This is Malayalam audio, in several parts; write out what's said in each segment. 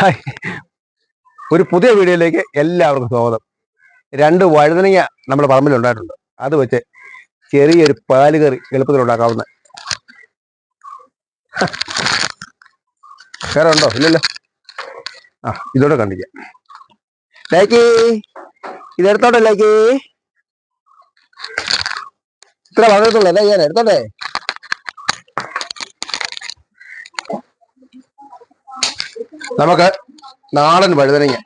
ഹായ്. ഒരു പുതിയ വീഡിയോയിലേക്ക് എല്ലാവർക്കും സ്വാഗതം. രണ്ട് വഴുതനങ്ങ നമ്മുടെ പറമ്പിൽ ഉണ്ടായിട്ടുണ്ട്. അത് വെച്ച് ചെറിയൊരു പാലുകറി എളുപ്പത്തിൽ ഉണ്ടാക്കാവുന്ന വേറെ ഉണ്ടോ? ഇല്ലല്ലോ. ആ ഇതോടെ കണ്ടിക്കാം ലൈക്ക്. ഇതെടുത്തോട്ടെ ലൈക്ക്. ഇത്ര വളർത്തുള്ളൂ അല്ലേ ഞാൻ എടുത്തോട്ടെ. നമുക്ക് നാടൻ വഴുതനങ്ങ.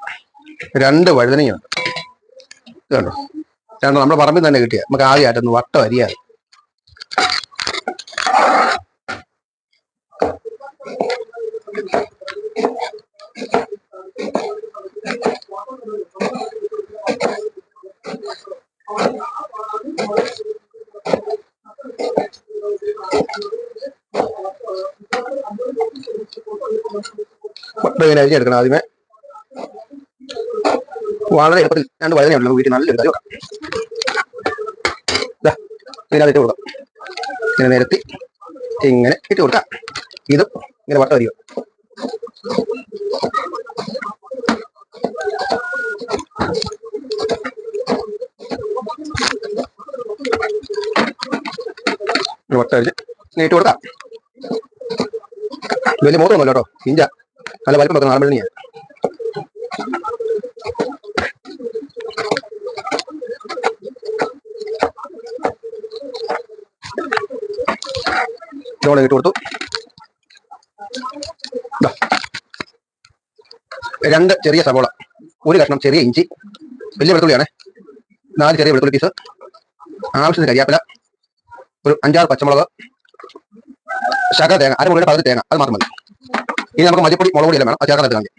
രണ്ട് വഴുതനങ്ങ ഉണ്ട്. ഇത് കണ്ടോ രണ്ട് നമ്മുടെ പറമ്പിൽ തന്നെ കിട്ടിയ. നമുക്ക് ആദ്യമായിട്ടൊന്ന് വട്ടം അരിയാതെ വട്ടം എടുക്കണം ആദ്യമേ. വളരെ എളുപ്പത്തിൽ രണ്ട് വഴുതനയുണ്ട് ഉള്ളൂ വീട്ടിൽ നല്ലൊരു കറി വെക്കാം കൊടുക്കാം. ഇങ്ങനെ നിരത്തി ഇങ്ങനെ ഇട്ട് കൊടുക്കാം. ഇത് ഇങ്ങനെ വട്ടം അരിയോ വട്ടം അരിഞ്ഞ് ഇട്ട് കൊടുക്കാം. വലിയ മൂത്തൊന്നുമല്ല കേട്ടോ. ഇഞ്ച. നല്ല വലിപ്പം വെക്കുന്ന നാളെ ചോളം ഇട്ട് കൊടുത്തു. രണ്ട് ചെറിയ സവോള. ഒരു കഷ്ണം ചെറിയ ഇഞ്ചി. വലിയ വെളുത്തുള്ളിയാണ്. നാല് ചെറിയ വെളുത്തുള്ളി പീസ് ആവശ്യത്തിന് കരിയാപ്പില. ഒരു അഞ്ചാറ് പച്ചമുളക്. ശകല തേങ്ങ. അരമുളിയുടെ പകുതി തേങ്ങ. അത് മാത്രം മതി. ഇനി നമുക്ക് മല്ലിപ്പൊടി മുളക് പൊടി എല്ലാം വേണം. അത് ചേർക്കാൻ എടുത്താൽ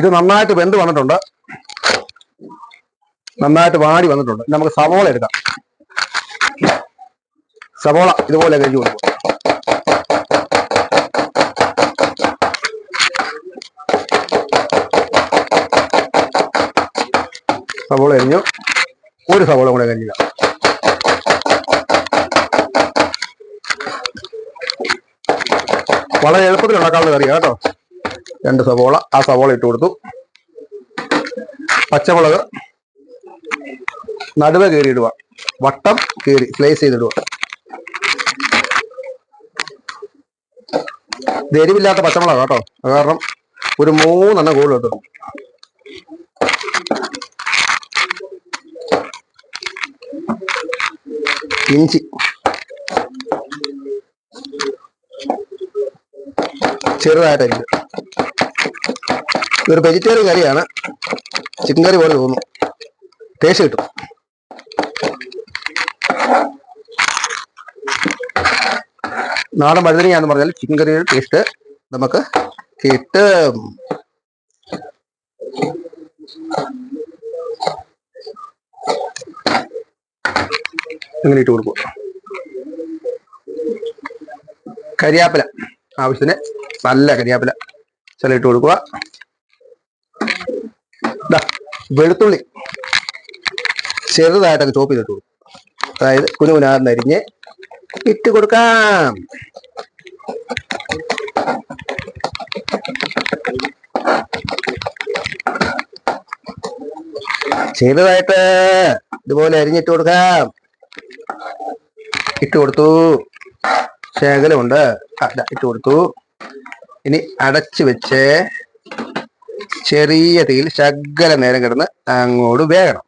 ഇത് നന്നായിട്ട് വെന്ത് വന്നിട്ടുണ്ട്. നന്നായിട്ട് വാടി വന്നിട്ടുണ്ട്. നമുക്ക് സവോള എടുക്കാം. സവോള ഇതുപോലെ കഴിച്ചു കൊടുക്കും സവോള കഴിഞ്ഞു ഒരു സവോള കൂടെ കഴിഞ്ഞില്ല വളരെ എളുപ്പത്തിൽ ഉണ്ടാക്കാനുള്ള കറിയാണ് കേട്ടോ. രണ്ട് സവോള ആ സവോള ഇട്ട് കൊടുത്തു. പച്ചമുളക് നടുവ കീറിയിടുക. വട്ടം കീറി സ്ലൈസ് ചെയ്തിടുക. ദരിവില്ലാത്ത പച്ചമുളക് കേട്ടോ. അത് കാരണം ഒരു മൂന്നെണ്ണം കൂടുതൽ ഇട്ടു. ഇഞ്ചി. ചെറുതായിട്ടായിരിക്കും. ഇതൊരു വെജിറ്റേറിയൻ കറിയാണ്. ചിക്കൻ കറി പോലെ തോന്നും ടേസ്റ്റ് കിട്ടും. നാടൻ വഴുതനയാന്ന് പറഞ്ഞാൽ ചിക്കൻ കറിയുടെ ടേസ്റ്റ് നമുക്ക് കിട്ടും. അങ്ങനെ ഇട്ട് കൊടുക്കും. കരിയാപ്പില ആവശ്യത്തിന് നല്ല കരിയാപ്പില ചില ഇട്ട് കൊടുക്കുക വെളുത്തുള്ളി ചെറുതായിട്ടൊക്കെ ചോപ്പ് ചെയ്തിട്ട് കൊടുക്കും അതായത് കുനുകുനാന്ന് അരിഞ്ഞ് ഇട്ട് കൊടുക്കാം. ചെറുതായിട്ട് ഇതുപോലെ അരിഞ്ഞിട്ട് കൊടുക്കാം. ഇട്ട് കൊടുത്തു. ശേഖരമുണ്ട്. ഇട്ട് കൊടുത്തു. ഇനി അടച്ചു വെച്ച് ചെറിയ തീയിൽ ശകല നേരം കിടന്ന് അങ്ങോട്ട് വേകണം.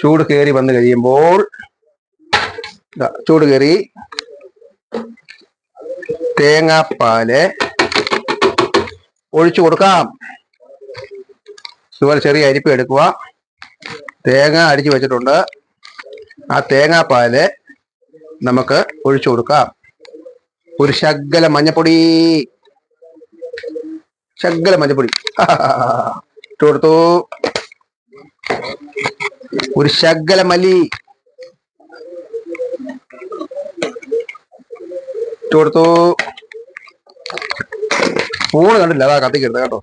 ചൂട് കയറി വന്നു കഴിയുമ്പോൾ ചൂട് കയറി തേങ്ങാപ്പാൽ ഒഴിച്ചു കൊടുക്കാം. ഇതുപോലെ ചെറിയ അരിപ്പ് എടുക്കുക. തേങ്ങ അടിച്ചു വെച്ചിട്ടുണ്ട്. ആ തേങ്ങാപ്പാൽ നമുക്ക് ഒഴിച്ചു കൊടുക്കാം. ഒരു ശകല മഞ്ഞപ്പൊടി. ശകല മഞ്ഞപ്പൊടി. ഇട്ട് കൊടുത്തു. ഒരു ശകല മല്ലി. ഇട്ട് കൊടുത്തു. സ്പൂണ് കണ്ടില്ല അതാ കത്തിക്കരുത് കേട്ടോ.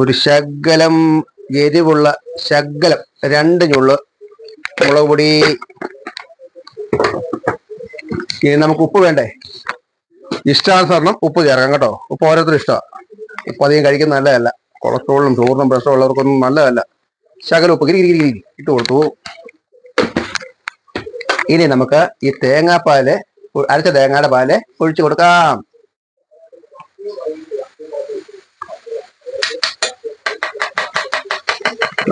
ഒരു ശകലം എരിവുള്ള ശകലം രണ്ട് ഞുള്ള് മുളക് പൊടി. ഇനി നമുക്ക് ഉപ്പ് വേണ്ടേ? ഇഷ്ടാനുസരണം ഉപ്പ് ചേർക്കാം കേട്ടോ. ഉപ്പ് ഓരോരുത്തരും ഇഷ്ടമാണ് ഉപ്പ് അധികം കഴിക്കുന്ന നല്ലതല്ല. കൊളസ്ട്രോളും ഷുഗറിനും പ്രഷറും ഉള്ളവർക്കൊന്നും നല്ലതല്ല. ശകല ഉപ്പ് കിരി കിരി ഗിരി ഇട്ട് കൊടുത്തു. ഇനി നമുക്ക് ഈ തേങ്ങാപ്പാൽ അരച്ച തേങ്ങയുടെ പാൽ ഒഴിച്ചു കൊടുക്കാം.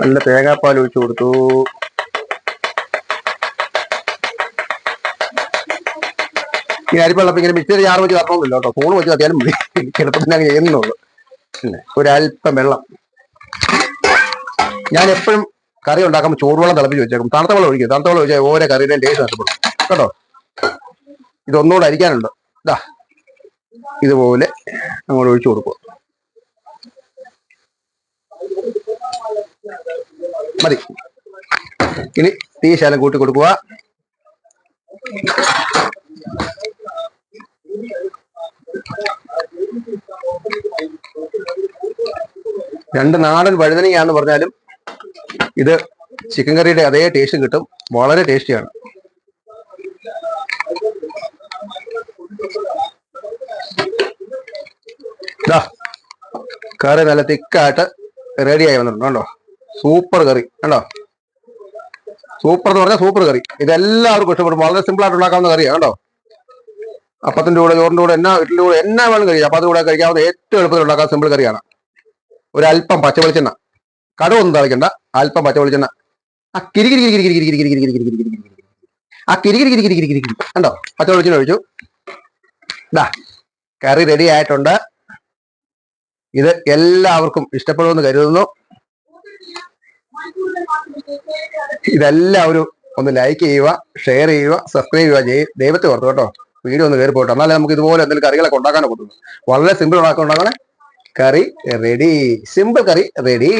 നല്ല തേങ്ങാപ്പാൽ ഒഴിച്ചു കൊടുത്തു. ഈ അരിപ്പള്ളപ്പം ഇങ്ങനെ മിക്സിയിൽ ചാറ് വെച്ച് തട്ടണമെന്നില്ല കേട്ടോ. ഫോൺ വെച്ച് തട്ടിയാലും മതി. എളുപ്പത്തിന് അങ്ങ് ചെയ്യുന്നുള്ളൂ. ഒരല്പം വെള്ളം. ഞാൻ എപ്പോഴും കറി ഉണ്ടാക്കുമ്പോൾ ചൂടുവെള്ളം തിളപ്പിച്ച് വെച്ചേക്കും. തണുത്ത വെള്ളം ഒഴിക്കും. തണുത്ത വെള്ളം ഒഴിച്ചാൽ ഓരോ കറിയുടെയും ടേസ്റ്റ് നഷ്ടപ്പെടും. കേട്ടോ? ഇതൊന്നുകൂടെ അരിക്കാനുണ്ട്. ഇതാ ഇതുപോലെ അങ്ങോട്ട് ഒഴിച്ചു കൊടുക്കും. മതി. ഇനി തീ ശാലം കൂട്ടി കൊടുക്കുക. രണ്ട് നാടൻ വഴുതനങ്ങയാന്ന് പറഞ്ഞാലും ഇത് ചിക്കൻ കറിയുടെ അതേ ടേസ്റ്റ് കിട്ടും. വളരെ ടേസ്റ്റിയാണ് കറി നല്ല തിക്കായിട്ട് റെഡിയായി വന്നിട്ടുണ്ട് കണ്ടോ? സൂപ്പർ കറി കണ്ടോ? സൂപ്പർ എന്ന് പറഞ്ഞാൽ സൂപ്പർ കറി ഇതെല്ലാവർക്കും ഇഷ്ടപ്പെടും. വളരെ സിമ്പിൾ ആയിട്ട് ഉണ്ടാക്കാവുന്ന കറിയാണ് കണ്ടോ? അപ്പത്തിന്റെ കൂടെ ചോറിന്റെ കൂടെ എന്നാ വീട്ടിന്റെ കൂടെ എന്നാ വേണം കഴിക്കാം അപ്പത്തിന്റെ കൂടെ കഴിക്കാവുന്ന ഏറ്റവും എളുപ്പത്തിൽ ഉണ്ടാക്കാൻ സിമ്പിൾ കറിയാണ് ഒരു അല്പം പച്ച വെളിച്ചെണ്ണ കടുവൊന്നും തളിക്കണ്ട അല്പം പച്ച വെളിച്ചെണ്ണ ആ കിരി കിരി കിരി കിരി കിരി കിരി കിരി കിരി കിരി കിരി കിരി ആ കിരി കിരി കിരി കിരി കിരി കിരി കിരി കണ്ടോ പച്ച വെളിച്ചെണ്ണ ഒഴിച്ചു ഇതാ കറി റെഡി ആയിട്ടുണ്ട് ഇത് എല്ലാവർക്കും ഇഷ്ടപ്പെടുമെന്ന് കരുതുന്നു ഇതെല്ലാവരും ഒന്ന് ലൈക്ക് ചെയ്യുക ഷെയർ ചെയ്യുക സബ്സ്ക്രൈബ് ചെയ്യുക ദൈവത്തെ ഓർത്തു കേട്ടോ വീഡിയോ ഒന്ന് കയറി പോട്ടെ എന്നാലേ നമുക്ക് ഇതുപോലെ എന്തെങ്കിലും കറികളൊക്കെ ഉണ്ടാക്കാനോ പറ്റുള്ളൂ വളരെ സിമ്പിൾ ഉണ്ടാക്കാൻ ഉണ്ടാക്കണേ. കറി റെഡി സിമ്പിൾ കറി റെഡി